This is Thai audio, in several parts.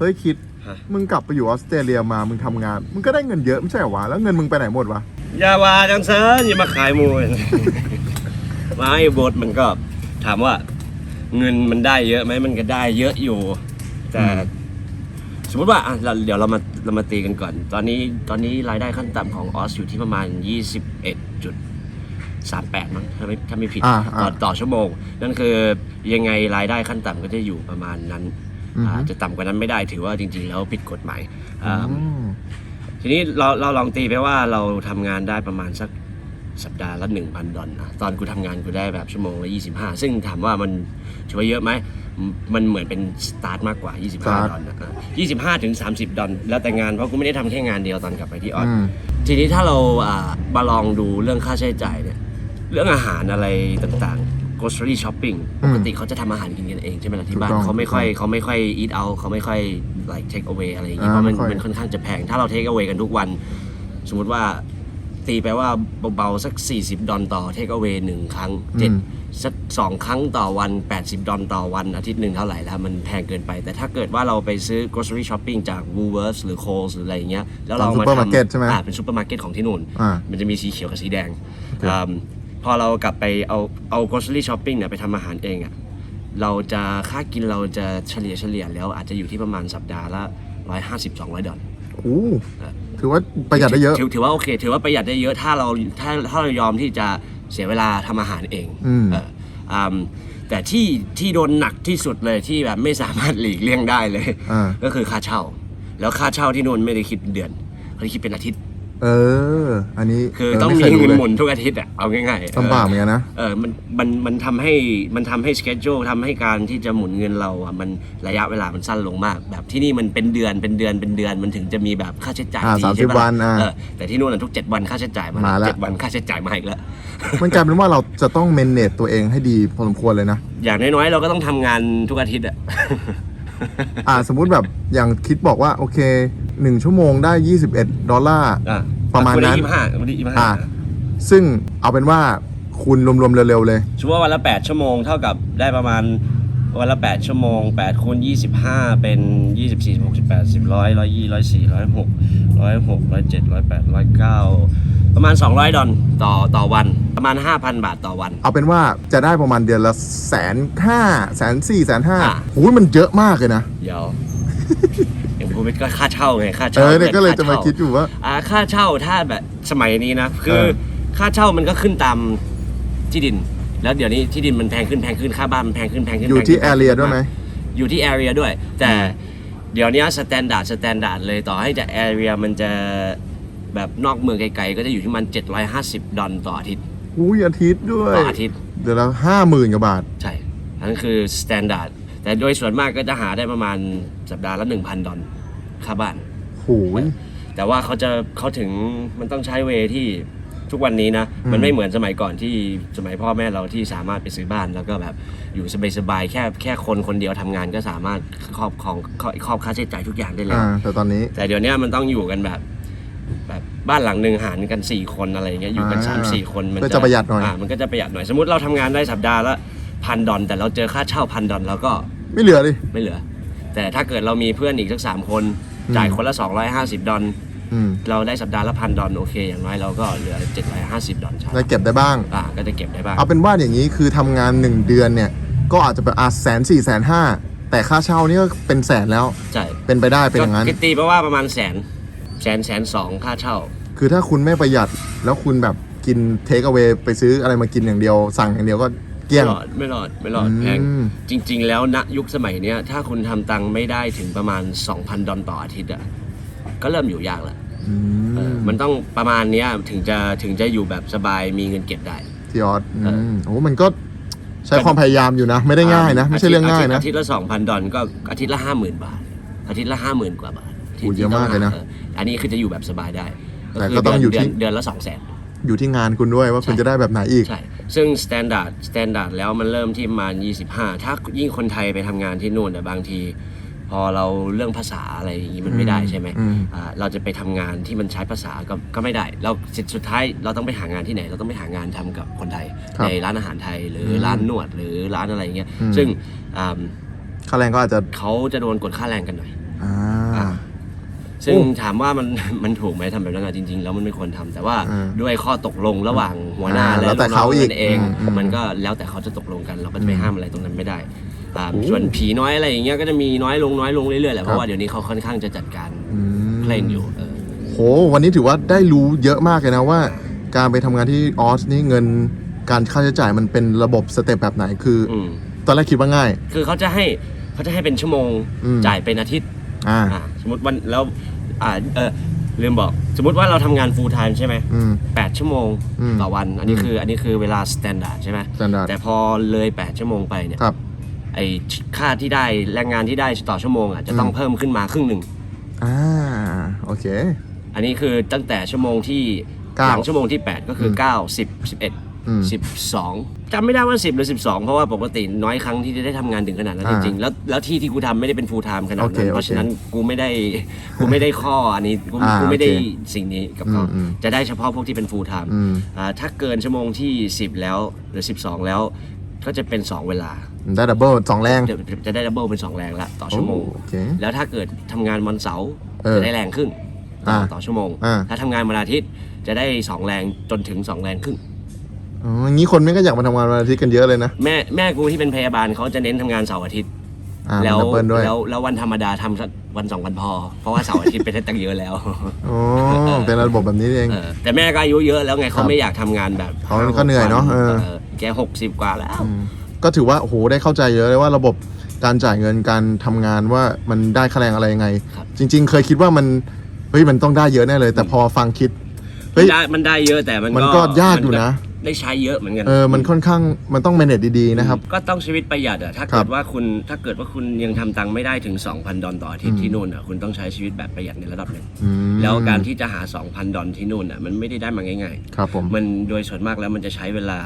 เฮ้ยคิด ฮะ มึงกลับไปอยู่ออสเตรเลียมา มึงทำงาน มึงก็ได้เงินเยอะไม่ใช่เหรอวะ แล้วเงินมึงไปไหนหมดวะ อย่าว่าจังเซินอย่ามาขายมวย ไม่บทมันก็ถามว่า เงินมันได้เยอะไหมมันก็ได้เยอะอยู่ แต่อืม สมมติว่าอะเราเดี๋ยวเรามาเรามาตีกันก่อน ตอนนี้ตอนนี้รายได้ขั้นต่ำของออสอยู่ที่ประมาณ 21.38มั้งถ้าไม่ถ้าไม่ผิดอ่าต่ออ่าต่อชั่วโมง นั่นคือยังไงรายได้ขั้นต่ำก็จะอยู่ประมาณนั้น อือฮึอาจจะต่ำกว่านั้นไม่ได้ถือว่าจริง ๆ แล้วผิดกฎหมายอ่าอืมทีนี้เราเราลองตีไปว่าเราทำงานได้ประมาณสักสัปดาห์ละ1,000ดอลนะตอนกูทำงานกูได้แบบชั่วโมงละ25 ซึ่งถามว่ามันถือว่าเยอะไหมมมันเหมือนเป็นสตาร์ทมากกว่า Start 25 ดอลนะ25 ถึง 30 ดอลแล้วแต่งานเพราะกูไม่ได้ทำแค่งานเดียวตอนกลับไปที่ออสอืมทีนี้ถ้าเราอ่ามาลองดูเรื่องค่าใช้จ่ายเนี่ยเรื่องอาหารอะไรต่างๆ grocery shopping อืปมกติเขาจะทำอาหารกินกันเองใช่ไหมล่ะที่บ้านถูกต้องเขาไม่ค่อยถูกต้องเขาไม่ค่อย eat out เขาไม่ค่อย like take away อะไรอย่างงี้อ่าเพราะมันไม่ค่อย มันค่อนข้างจะแพง ถ้าเรา take away กันทุกวัน สมมุติว่าตีไปว่าเบาๆสัก 40 ดอลต่อ take away หนึ่งครั้งเจ็ดอืมสักสองครั้งต่อวัน 80 ดอลต่อวันอาทิตย์หนึ่งเท่าไหร่แล้วมันแพงเกินไป แต่ถ้าเกิดว่าเราไปซื้อ grocery shopping จาก Woolworths หรือ Coles หรืออะไรอย่างเงี้ยแล้วเราตามมา supermarket ทำใช่ไหม อ่าเป็นซูเปอร์มาร์เก็ตของที่นู่น อ่า มันจะมีสีเขียวกับสีแดงโอเคอืม พอเรากลับไปเอาเอา grocery shopping เนี่ยไปทำอาหารเองอะ่ะเราจะค่ากินเราจะเฉลี่ยเฉลี่ยแล้วอาจจะอยู่ที่ประมาณสัปดาห์ละ150 200ดอลโอ้ถือว่าประหยัดได้เยอะ ถือถือว่าโอเค ถือว่าประหยัดได้เยอะถ้าเราถ้าถ้าเรายอมที่จะเสียเวลาทำอาหารเองอืม เอออืมแต่ที่ที่โดนหนักที่สุดเลยที่แบบไม่สามารถหลีกเลี่ยงได้เลย อ่า ก็คือค่าเช่า แล้วค่าเช่าที่นู่นไม่ได้คิดเป็นเดือนเขาคิดเป็นอาทิตย์ เออ อันนี้คือเต้องมีไคยรู้เงินเลยหมุนทุกอาทิตย์อะเอาง่ายๆเออลำบากเหมือนกันนะเออมันมันมันทำให้มันทำให้สเกจ u ทำให้การที่จะหมุนเงินเราอะมันระยะเวลามันสั้นลงมาก แบบที่นี่มันเป็นเดือนเป็นเดือนเป็นเดือนมันถึงจะมีแบบค่าใช้จ่ายอ่าทีสามสิบใช่ปะวันอ่าเออแต่ที่นู่นอะทุกเจ็ดวันค่าใช้จ่ายมามาละเจ็ดวันค่าใช้จ่ายมาอีกแล้วมันกลายเป็นว่าเราจะต้องเมนเนจตัวเองให้ดีพอสมควรเลยนะอย่างน้อยๆเราก็ต้องทำงานทุกอาทิตย์อะอ่าสมมุติแบบอย่างคิดบอกว่าโอเค หนึ่งชั่วโมงได้ 21 ดอลลาร์ อะประมาณนั้น วันนี้ยี่สิบห้าวันนี้ยี่สิบอ่าห้าซึ่งเอาเป็นว่าคูณรวมๆเร็วๆเลยสมมติว่าวันละ 8 ชั่วโมงเท่ากับได้ประมาณวันละ 8 ชั่วโมง8คูณ25 เป็น 24 68 10 100 120 104 106 106 107 108 109 ประมาณ 200 ดอลต่อต่อวันประมาณ 5,000 บาทต่อวัน เอาเป็นว่าจะได้ประมาณเดือนละแสนห้าแสนสี่แสนห้าอะ โอ้ยมันเยอะมากเลยนะ เดี๋ยว อย่างผมก็ค่าเช่าไงค่าเอเช่าอเนี่ยก็เลยจะมาค่ช่คิดอยู่ว่า อ่าค่าเช่าถ้าแบบสมัยนี้นะคือเออ ค่าเช่ามันก็ขึ้นตามที่ดิน แล้วเดี๋ยวนี้ที่ดินมันแพงขึ้นแพงขึ้นค่าบ้านมันแพงขึ้นแพงขึ้นอยู่ที่แพแองขึ้นเรียด้วยไหม อยู่ที่ area ด้วย แต่เดี๋ยวนี้สแตนดาร์ดสแตนดาร์ดเลยต่อให้จะ area มันจะแบบนอกเมืองไกลๆ ก็จะอยู่ที่มัน 750 ดอลต่ออาทิตย์อุ้ยอาทิตย์ด้วย ต่ออาทิตย์ เดือนละห้าหมื่นกว่าบาท ใช่ อันนั้นคือสแตนดาร์ด แต่โดยส่วนมากก็จะหาได้ประมาณสัปดาห์ละ 1,000 ดอล ค่าบ้าน โหย แต่ว่าเขาจะเขาถึงมันต้องใช้เวที่ทุกวันนี้นะ อืม มันไม่เหมือนสมัยก่อนที่สมัยพ่อแม่เราที่สามารถไปซื้อบ้านแล้วก็แบบอยู่สบายๆแค่แค่คนคนเดียวทำงานก็สามารถครอบของครอบค่าใช้จ่ายทุกอย่างได้แล้วอ่า แต่ตอนนี้ แต่เดี๋ยวนี้มันต้องอยู่กันแบบ แบบบ้านหลังหนึ่งหารกันสี่คนอะไรอย่างเงี้ยอยู่กันอ่าสามสี่คนมันก็จะประหยัดหน่อย มันก็จะประหยัดหน่อยสมมติเราทำงานได้สัปดาห์ละพันดอลแต่เราเจอค่าเช่าพันดอลเราก็ไม่เหลือดิ ไม่เหลือ แต่ถ้าเกิดเรามีเพื่อนอีกสักสามคน อืม จ่ายคนละ 250 ดอลอืมเราได้สัปดาห์ละพันดอลโอเค อย่างน้อยเราก็เหลือ 750 ดอลใช่ได้เก็บได้บ้าง อ่าก็จะเก็บได้บ้างเอาเป็นว่าอย่างนี้คือทำงานหนึ่งเดือนเนี่ย ก็อาจจะเป็นอาแสนสี่แสนห้าแต่ค่าเช่านี่ก็เป็นแสนแล้วใช่เป็นไปได้เป็นอย่างนั้น ก็ตีไปว่าประมาณแสนแสนแสนสองค่าเช่า คือถ้าคุณไม่ประหยัดแล้วคุณแบบกินเทคเอา a y ไปซื้ออะไรมากินอย่างเดียว สั่งอย่างเดียวก็ เกลี้ยไม่งหลอดไม่หลอดไม่หลอดอืมแพงจริง ๆ แล้วณยุคสมัยเนี้ยถ้าคุณทำตังค์ไม่ได้ถึงประมาณ 2,000 ดอลต่ออาทิตย์อะก็เริ่มอยู่ยากแล้วอืเออมมันต้องประมาณเนี้ยถึงจะถึงจะอยู่แบบสบายมีเงินเก็บได้ที่ออสเอออืมโอ้มันก็ใช้ความพยายามอยู่นะ ไม่ได้ง่ายนะ ไม่ใช่เรื่องง่ายนะ อาทิตย์ละสองพันดอลก็อาทิตย์ละห้าหมื่นบาท อาทิตย์ละห้าหมื่นกว่าบาทที่โอ้เยอะมากเลยนะอออันนี้คือจะอยู่แบบสบายได้แต่ก็ต้องอยู่ที่ เดืนเดือนละสองแสน อยู่ที่งานคุณด้วยว่าคุณใช่ จะได้แบบไหนอีก ใช่ ซึ่งสแตนดาร์ดสแตนดาร์ดแล้วมันเริ่มที่ประมาณ 25 ถ้ายิ่งคนไทยไปทำงานที่นู่นเนี่ยบางที พอเราเรื่องภาษาอะไรอย่างนี้มันไม่ได้ใช่ไหมอืม อ่าเราจะไปทำงานที่มันใช้ภาษาก็ก็ไม่ได้ เราสุดสุดท้ายเราต้องไปหางานที่ไหน เราต้องไปหางานทำกับคนไทยครับในร้านอาหารไทยหรืออมร้านนวดหรือร้านอะไรอย่างเงี้ยอืม ซึ่งอ่าค่าแรงก็อาจจะเขาจะโดนกดค่าแรงกันหน่อย อ่าอ่า ซึ่งโอ้ถามว่ามันมันถูกไหมทำแบบนั้นอะจริง ๆ แล้วมันไม่ควรทำแต่ว่าอืมด้วยข้อตกลงระหว่างหัวหน้าอ่าและแล้วแต่เขาอีกลูน้งเอง อืมอืมมันก็แล้วแต่เขาจะตกลงกัน เราก็จะไปห้ามอะไรตรงนั้นไม่ได้อ่าโอ้ส่วนผีน้อยอะไรอย่างเงี้ยก็จะมีน้อยลงน้อยลงเรื่อยๆแหละเพครัราะบว่าเดี๋ยวนี้เขาค่อนข้างจะจัดการอืมเพลงอยู่เออ โหวันนี้ถือว่าได้รู้เยอะมากเลยนะว่า การไปทำงานที่ออสนี่เงินการค่าใช้จ่ายมันเป็นระบบสเต็ปแบบไหนคือออืม ตอนแรกคิดว่าง่าย คือเขาจะให้เขาจะให้เป็นชั่วโมงอืมจ่ายเป็นอาทิตย์ อ่า อ่าสมมติวันแล้วอ่าเออลืมบอกสมมติว่าเราทำงาน full time ใช่ไหมอืม แปดชั่วโมงอืมต่อวัน อันนี้อืมคืออันนี้คือเวลา standard ใช่ไหม standard แต่พอเลย8ชั่วโมงไปเนี่ยครับ ไอค่าที่ได้แรงงานที่ได้ต่อชั่วโมงอะจะต้องอืม เพิ่มขึ้นมาครึ่งหนึ่ง อ่า โอเค อันนี้คือตั้งแต่ชั่วโมงที่เก้าหลังชั่วโมงที่ 8 ก็คืออ9 10 11อืม12 จำไม่ได้ว่า 10 หรือ 12 เพราะว่าปกติน้อยครั้งที่จะได้ทำงานถึงขนาดนั้นจอ่าริงๆแล้วแล้วที่ที่กูทำไม่ได้เป็น full time ขนาดโอเคนั้น โอเคเพราะฉะนั้นกูไม่ได้กูไม่ได้ข้ออันนี้กูอ่ากูไม่ได้โอเคสิ่งนี้กับเขาอืมอืมจะได้เฉพาะพวกที่เป็น full time อืม อ่าถ้าเกินชั่วโมงที่ 10 แล้วหรือ 12 แล้วก็จะเป็น 2 เวลา ได้ดับเบิลสองแรง จะจะได้ดับเบิลเป็น 2 แรงละต่อชั่วโมง โอเคแล้วถ้าเกิดทำงานวันเสาร์เออจะได้แรงครึ่งต่ออ่าต่อชั่วโมง อ่า ถ้าทำงานวันอาทิตย์จะได้ 2 แรงจนถึง 2 แรงครึ่ง อ๋ออย่างนี้คนไม่ก็อยากมาทำงานวันอาทิตย์กันเยอะเลยนะ แม่แม่กูที่เป็นพยาบาลเขาจะเน้นทำงานเสาร์อาทิตย์ อ่าแล้วดับเบิลด้วยแล้วแล้ววันธรรมดาทำสักวันสองวันพอ เพราะว่าเสาร์อาทิตย์ เป็นได้ตั้งเยอะแล้ว อ๋อเป็นระบบแบบนี้เอง เออแต่แม่ก็อายุเยอะแล้วไงครัเขาบไม่อยากทำงานแบบเขาก็เหนื่อยเนอะเออแกหกสิบกว่าแล้ว มก็ถือว่าโอ้โหได้เข้าใจเยอะเลยว่าระบบการจ่ายเงินการทำงานว่ามันได้ค่าแรงอะไรยังไง ครับ จริง ๆ เคยคิดว่ามันเฮ้ยมันต้องได้เยอะแน่เลย แต่พอฟังคิด เฮ้มันยได้มันได้เยอะแต่มันมันก็ยากอยู่นะ ได้ใช้เยอะเหมือนกัน เออมันค่อนข้างมันต้อง manage ดีๆนะครับ ก็ต้องชีวิตประหยัดอะถ้าครัเกิบดว่าคุณถ้าเกิดว่าคุณยังทำตังค์ไม่ได้ถึง 2,000 ดอลต่ออาทิตอืย์มที่นู่นอะคุณต้องใช้ชีวิตแบบประหยัดในระดับหนึ่งอืม แล้วการที่จะหา 2,000 ดอลที่นู่นอะมันไม่ได้ได้มาง่าย ครับผม ๆ มันโดยส่วนมากแล้วมันจะใช้เวลา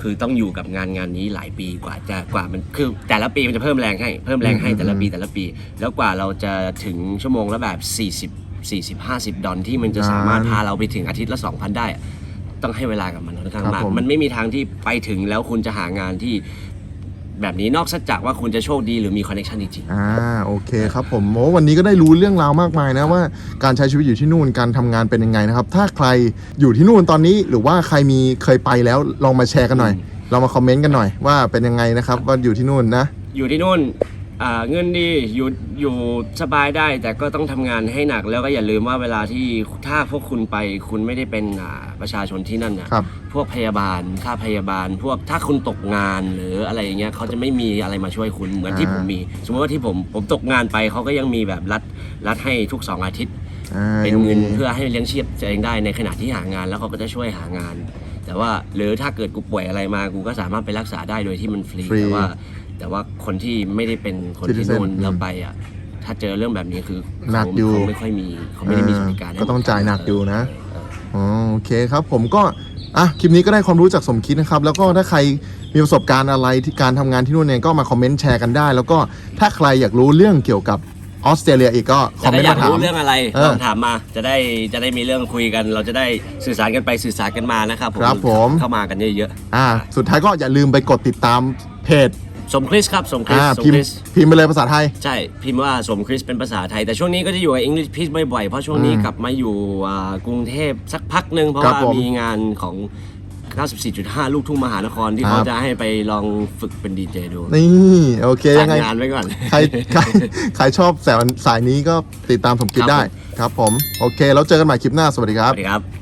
คือต้องอยู่กับงานงานนี้หลายปีกว่าจะกว่ามันคือแต่ละปีมันจะเพิ่มแรงให้เพิ่มแรงให้อืมแต่ละปีอืมแต่ละปี แล้วกว่าเราจะถึงชั่วโมงละแบบ 40 40 50 ดอลที่มันจะสามารถพาเราไปถึงอาทิตย์ละ 2,000 ได้อะ ต้องให้เวลากับมันค่อนข้างครับมากผม มันไม่มีทางที่ไปถึงแล้วคุณจะหางานที่แบบนี้นอกจากว่าคุณจะโชคดีหรือมีคอนเนคชันจริง อ่าโอเคครับผมโอ้วันนี้ก็ได้รู้เรื่องราวมากมายนะว่าการใช้ชีวิตอยู่ที่นู่นการทำงานเป็นยังไงนะครับ ถ้าใครอยู่ที่นู่นตอนนี้หรือว่าใครมีเคยไปแล้วลองมาแชร์กันหน่อยลองมาคอมเมนต์กันหน่อยว่าเป็นยังไงนะครับว่าอยู่ที่นู่นนะ ๆ อยู่ที่นู่นอ่า เงินดีอยู่อยู่สบายได้ แต่ก็ต้องทำงานให้หนักแล้วก็อย่าลืมว่าเวลาที่ถ้าพวกคุณไปคุณไม่ได้เป็นอ่าประชาชนที่นั่นนะครับพวกพยาบาลค่าพยาบาล พวกถ้าคุณตกงานหรืออะไรอย่างเงี้ยเขาจะไม่มีอะไรมาช่วยคุณเหมือนที่อ่าผมมี สมมติว่าที่ผมผมตกงานไปเขาก็ยังมีแบบรัดรัดให้ทุกสองอาทิตย์อ่าเป็นยังเงิมีนเพื่อให้เลี้ยงชีพตัวเองได้ในขณะที่หางานแล้วเขาก็จะช่วยหางาน แต่ว่าหรือถ้าเกิดกูป่วยอะไรมากูก็สามารถไปรักษาได้โดยที่มันฟรีฟรีแต่ว่า แต่ว่าคนที่ไม่ได้เป็นคนที่ Citizen นู่นอืมแล้วไปอะ ถ้าเจอเรื่องแบบนี้คือหนักเขาอยู่เขาไม่ค่อยมีเขาไม่ได้มีสวัสดิการให้ก็ต้องจ่ายหนักอยู่นะ เออ อ๋อโอเคครับผมก็อะคลิปนี้ก็ได้ความรู้จากสมคิดนะครับ แล้วก็ถ้าใครมีประสบการณ์อะไรที่การทำงานที่นู่นเนี่ยก็มาคอมเมนต์แชร์กันได้ แล้วก็ถ้าใครอยากรู้เรื่องเกี่ยวกับออสเตรเลียอีกก็คอแต่มเมถ้านต์อยากมาถาม รู้เรื่องอะไรเออลองถามมาจะได้จะได้มีเรื่องคุยกัน เราจะได้สื่อสารกันไปสื่อสารกันมานะครับครับผม เข้ามากันเยอะ อ่าสุดท้ายก็อย่าลืมไปกดติดตามเพจๆ สมคริสครับสมคริสอ่าสมพิมคพ์ริสพิมพ์ไปเลยภาษาไทย ใช่พิมพ์ว่าสมคริสเป็นภาษาไทย แต่ช่วงนี้ก็จะอยู่กับ English p i e c e บ่อยๆ เพราะช่วงนี้อืมกลับมาอยู่อ่ากรุงเทพสักพักหนึ่งเพราะครับว่าผมมีงานของ 94.5 ลูกทุ่งมหานครที่ครับ เขาจะให้ไปลองฝึกเป็นดีเจดูนี่โอเคฝายักงไง งานไว้ก่อน ใครใครใครชอบแสายสายนี้ก็ติดตามสมคิดครับ ได้ครับผม โอเค แล้วเจอกันใหม่คลิปหน้าสวัสดีคสรับวัสดีครับ